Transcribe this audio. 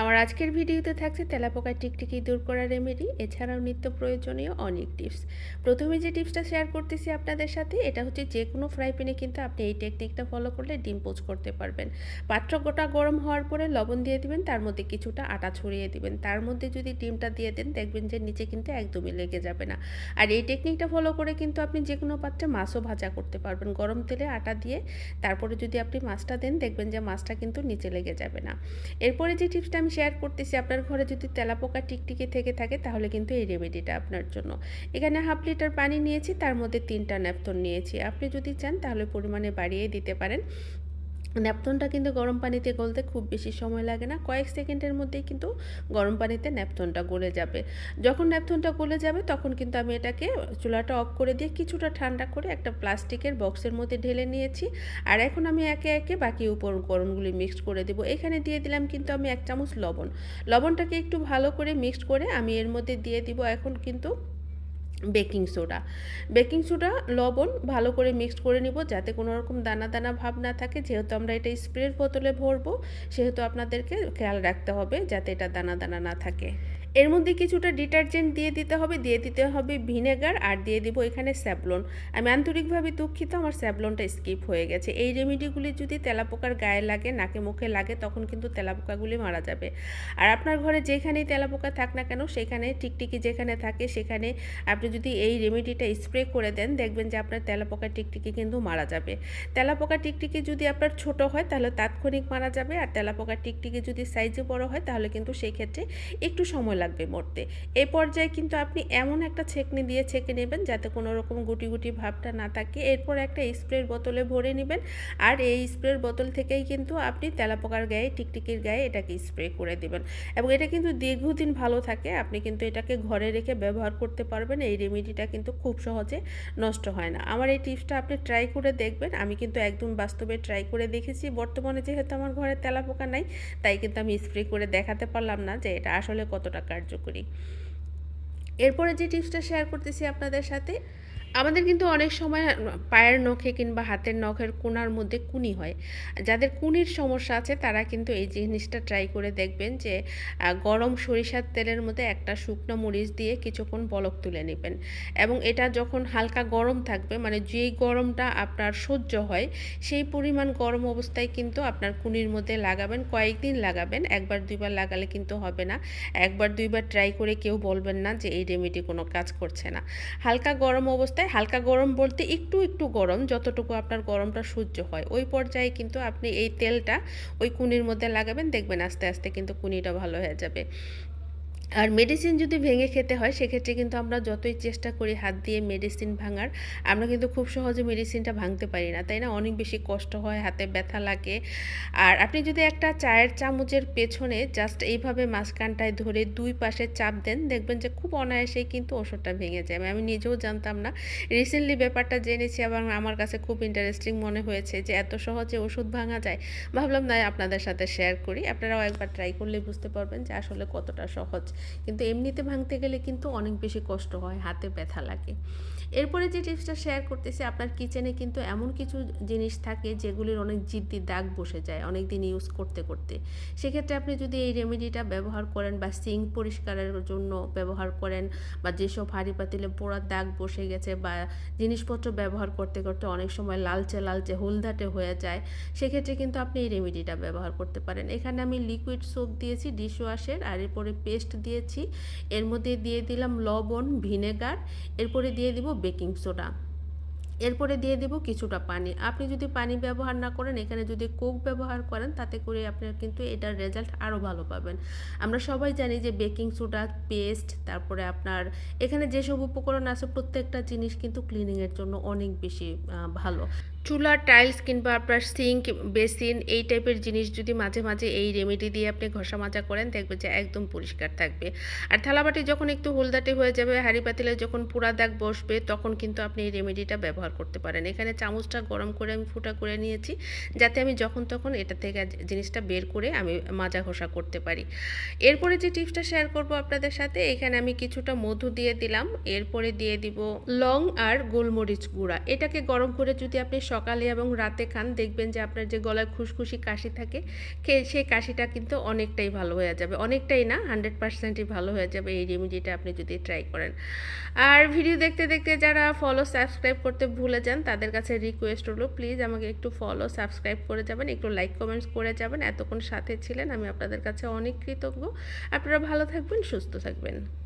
আমার আজকের ভিডিওতে থাকছে তেলাপোকার টিকটিকি দূর করার রেমেডি, এছাড়াও নিত্য প্রয়োজনীয় অনেক টিপস। প্রথমে যে টিপসটা শেয়ার করতেছি আপনাদের সাথে, এটা হচ্ছে যে কোনো ফ্রাই প্যানে কিন্তু আপনি এই টেকনিকটা ফলো করলে ডিম পোচ করতে পারবেন। পাত্র গোটা গরম হওয়ার পরে লবণ দিয়ে দিবেন, তার মধ্যে কিছুটা আটা ছড়িয়ে দিবেন। তার মধ্যে যদি ডিমটা দিয়ে দেন, দেখবেন যে নিচে কিন্তু একদমই লেগে যাবে না। আর এই টেকনিকটা ফলো করে কিন্তু আপনি যে কোনো পাত্রে মাছও ভাজা করতে পারবেন। গরম তেলে আটা দিয়ে তারপরে যদি আপনি মাছটা দেন, দেখবেন যে মাছটা কিন্তু নিচে লেগে যাবে না। এরপরে যে টিপসটা আমি শেয়ার করতেছি, আপনার ঘরে যদি তেলাপোকা টিকটিকি থেকে থাকে, তাহলে কিন্তু এই রেমেডিটা আপনার জন্য। এখানে হাফ লিটার পানি নিয়েছি, তার মধ্যে তিনটা ন্যাপথন নিয়েছি। আপনি যদি চান, তাহলে পরিমাণে বাড়িয়ে দিতে পারেন। ন্যাপথনটা কিন্তু গরম পানিতে গলতে খুব বেশি সময় লাগে না। কয়েক সেকেন্ডের মধ্যেই কিন্তু গরম পানিতে ন্যাপথনটা গলে যাবে। যখন ন্যাপথনটা গলে যাবে, তখন কিন্তু আমি এটাকে চুলাটা অফ করে দিয়ে কিছুটা ঠান্ডা করে একটা প্লাস্টিকের বক্সের মধ্যে ঢেলে নিয়েছি। আর এখন আমি একে একে বাকি উপকরণগুলি মিক্সড করে দেবো। এখানে দিয়ে দিলাম কিন্তু আমি এক চামচ লবণ। লবণটাকে একটু ভালো করে মিক্সড করে আমি এর মধ্যে দিয়ে দিব। এখন কিন্তু বেকিং সোডা। বেকিং সোডা, লবণ ভালো করে মিক্সড করে নিব যাতে কোনো রকম দানা দানা ভাব না থাকে। যেহেতু আমরা এটা স্প্রের বোতলে ভরবো, সেহেতু আপনাদেরকে খেয়াল রাখতে হবে যাতে এটা দানা দানা না থাকে। এর মধ্যে কিছুটা ডিটারজেন্ট দিয়ে দিতে হবে, দিয়ে দিতে হবে ভিনেগার আর দিয়ে দিব এখানে স্যাবলন। আমি আন্তরিকভাবে দুঃখিত, আমার স্যাবলনটা স্কিপ হয়ে গেছে। এই রেমেডিগুলি যদি তেলাপোকার গায়ে লাগে, নাকে মুখে লাগে, তখন কিন্তু তেলাপোকাগুলি মারা যাবে। আর আপনার ঘরে যেখানেই তেলাপোকা থাক না কেন, সেখানে টিকটিকি যেখানে থাকে, সেখানে আপনি যদি এই রেমেডিটা স্প্রে করে দেন, দেখবেন যে আপনার তেলাপোকা টিকটিকি কিন্তু মারা যাবে। তেলাপোকা টিকটিকি যদি আপনার ছোট হয়, তাহলে তাৎক্ষণিক মারা যাবে। আর তেলাপোকা টিকটিকি যদি সাইজে বড় হয়, তাহলে কিন্তু সেই ক্ষেত্রে একটু সময় লাগবে মরতে। এ পর্যায়ে কিন্তু আপনি এমন একটা ছেঁকনি দিয়ে ছেঁকে নেবেন যাতে কোনো রকম গুটি গুটি ভাবটা না থাকে। এরপর একটা স্প্রের বোতলে ভরে নেবেন। আর এই স্প্রের বোতল থেকেই কিন্তু আপনি তেলাপোকার গায়ে, টিকটিকির গায়ে এটাকে স্প্রে করে দেবেন। এবং এটা কিন্তু দীর্ঘদিন ভালো থাকে। আপনি কিন্তু এটাকে ঘরে রেখে ব্যবহার করতে পারবেন। এই রেমেডিটা কিন্তু খুব সহজে নষ্ট হয় না। আমার এই টিপসটা আপনি ট্রাই করে দেখবেন। আমি কিন্তু একদম বাস্তবে ট্রাই করে দেখেছি। বর্তমানে যেহেতু আমার ঘরে তেলাপোকা নাই, তাই কিন্তু আমি স্প্রে করে দেখাতে পারলাম না যে এটা আসলে কতটা কার্যকরী। এরপরে যে টিপসটা শেয়ার করতেছি আপনাদের সাথে আমাদের কিন্তু অনেক সময় পায়ের নখে কিংবা হাতের নখের কোনার মধ্যে কুনি হয়। যাদের কুনির সমস্যা আছে, তারা কিন্তু এই জিনিসটা ট্রাই করে দেখবেন যে গরম সরিষার তেলের মধ্যে একটা শুকনো মরিচ দিয়ে কিছুক্ষণ বলক তুলে নেবেন। এবং এটা যখন হালকা গরম থাকবে মানে যেই গরমটা আপনার সহ্য হয়, সেই পরিমাণ গরম অবস্থায় কিন্তু আপনার কুনির মধ্যে লাগাবেন, কয়েকদিন লাগাবেন। একবার, দুইবার লাগালে কিন্তু হবে না। একবার, দুইবার ট্রাই করে কেউ বলবেন না যে, এই রেমেডি কোনো কাজ করছে না। হালকা গরম অবস্থায় অবস্থায় হালকা গরম বলতে একটু একটু গরম, যতটুকু আপনার গরমটা সহ্য হয়। ওই পর্যায়ে কিন্তু আপনি এই তেলটা ওই কুনির মধ্যে লাগাবেন, দেখবেন আস্তে আস্তে কিন্তু কুনিটা ভালো হয়ে যাবে। আর মেডিসিন যদি ভেঙে খেতে হয়, সেক্ষেত্রে কিন্তু আমরা যতই চেষ্টা করি হাত দিয়ে মেডিসিন ভাঙার, আমরা কিন্তু খুব সহজে মেডিসিনটা ভাঙতে পারি না, তাই না? অনেক বেশি কষ্ট হয়, হাতে ব্যথা লাগে। আর আপনি যদি একটা চায়ের চামচের পেছনে জাস্ট এইভাবে মাঝখানটায় ধরে দুই পাশে চাপ দেন, দেখবেন যে খুব অনায়াসেই কিন্তু ওষুধটা ভেঙে যায়। আমি নিজেও জানতাম না। রিসেন্টলি ব্যাপারটা জেনেছি এবং আমার কাছে খুব ইন্টারেস্টিং মনে হয়েছে যে এত সহজে ওষুধ ভাঙা যায়। ভাবলাম না আপনাদের সাথে শেয়ার করি। আপনারাও একবার ট্রাই করলে বুঝতে পারবেন যে আসলে কতটা সহজ। কিন্তু এমনিতে ভাঙতে গেলে কিন্তু অনেক বেশি কষ্ট হয় হাতে ব্যথা লাগে। এরপরে যে টিপসটা শেয়ার করতেছি, আপনার কিচেনে কিন্তু এমন কিছু জিনিস থাকে যেগুলির অনেক জিদ্দি দাগ বসে যায় অনেক দিন ইউজ করতে করতে। সেক্ষেত্রে আপনি যদি এই রেমেডিটা ব্যবহার করেন বা সিং পরিষ্কারের জন্য ব্যবহার করেন বা যেসব হাঁড়ি পাতিলে পোড়ার দাগ বসে গেছে বা জিনিসপত্র ব্যবহার করতে করতে অনেক সময় লালচে লালচে হলদাটে হয়ে যায়, সেক্ষেত্রে কিন্তু আপনি এই রেমেডিটা ব্যবহার করতে পারেন। এখানে আমি লিকুইড সোপ দিয়েছি ডিশ ওয়াশের আর এরপরে পেস্ট দিয়েছি। এর মধ্যে দিয়ে দিলাম লবণ ভিনেগার এরপরে দিয়ে দিব বেকিং সোডা। এরপরে দিয়ে দেব কিছুটা পানি। আপনি যদি পানি ব্যবহার না করেন, এখানে যদি কোক ব্যবহার করেন, তাতে করে আপনার কিন্তু এটার রেজাল্ট আরও ভালো পাবেন। আমরা সবাই জানি যে বেকিং সোডা, পেস্ট, তারপরে আপনার এখানে যেসব উপকরণ আছে, প্রত্যেকটা জিনিস কিন্তু ক্লিনিংয়ের জন্য অনেক বেশি ভালো। চুলার টাইলস কিংবা আপনার সিঙ্ক বেসিন এই টাইপের জিনিস যদি মাঝে মাঝে এই রেমেডি দিয়ে আপনি ঘষা মাজা করেন দেখবে যে একদম পরিষ্কার থাকবে। আর থালাবাটি যখন একটু হলদাটে হয়ে যাবে, হাঁড়ি পাতিলে যখন পুরা দাগ বসবে, তখন কিন্তু আপনি এই রেমেডিটা ব্যবহার করতে পারেন। এখানে চামচটা গরম করে আমি ফুটা করে নিয়েছি, যাতে আমি যখন তখন এটা থেকে জিনিসটা বের করে আমি মাজা ঘষা করতে পারি। এরপরে যে টিপসটা শেয়ার করব আপনাদের সাথে, এখানে আমি কিছুটা মধু দিয়ে দিলাম। এরপরে দিয়ে দিব লং আর গোলমরিচ গুঁড়া। এটাকে গরম করে যদি আপনি সকালে এবং রাতে খান, দেখবেন যে আপনার যে গলায় খুশখুশি কাশি থাকে সেই কাশিটা কিন্তু অনেকটাই ভালো হয়ে যাবে। অনেকটাই না, হান্ড্রেড পার্সেন্টই ভালো হয়ে যাবে এই রেমিডিটা আপনি যদি ট্রাই করেন। আর ভিডিও দেখতে দেখতে যারা ফলো সাবস্ক্রাইব করতে ভুলে যান, তাদের কাছে রিকোয়েস্ট হলো প্লিজ আমাকে একটু ফলো সাবস্ক্রাইব করে যাবেন, একটু লাইক কমেন্টস করে যাবেন। এতক্ষণ সাথে ছিলেন, আমি আপনাদের কাছে অনেক কৃতজ্ঞ। আপনারা ভালো থাকবেন, সুস্থ থাকবেন।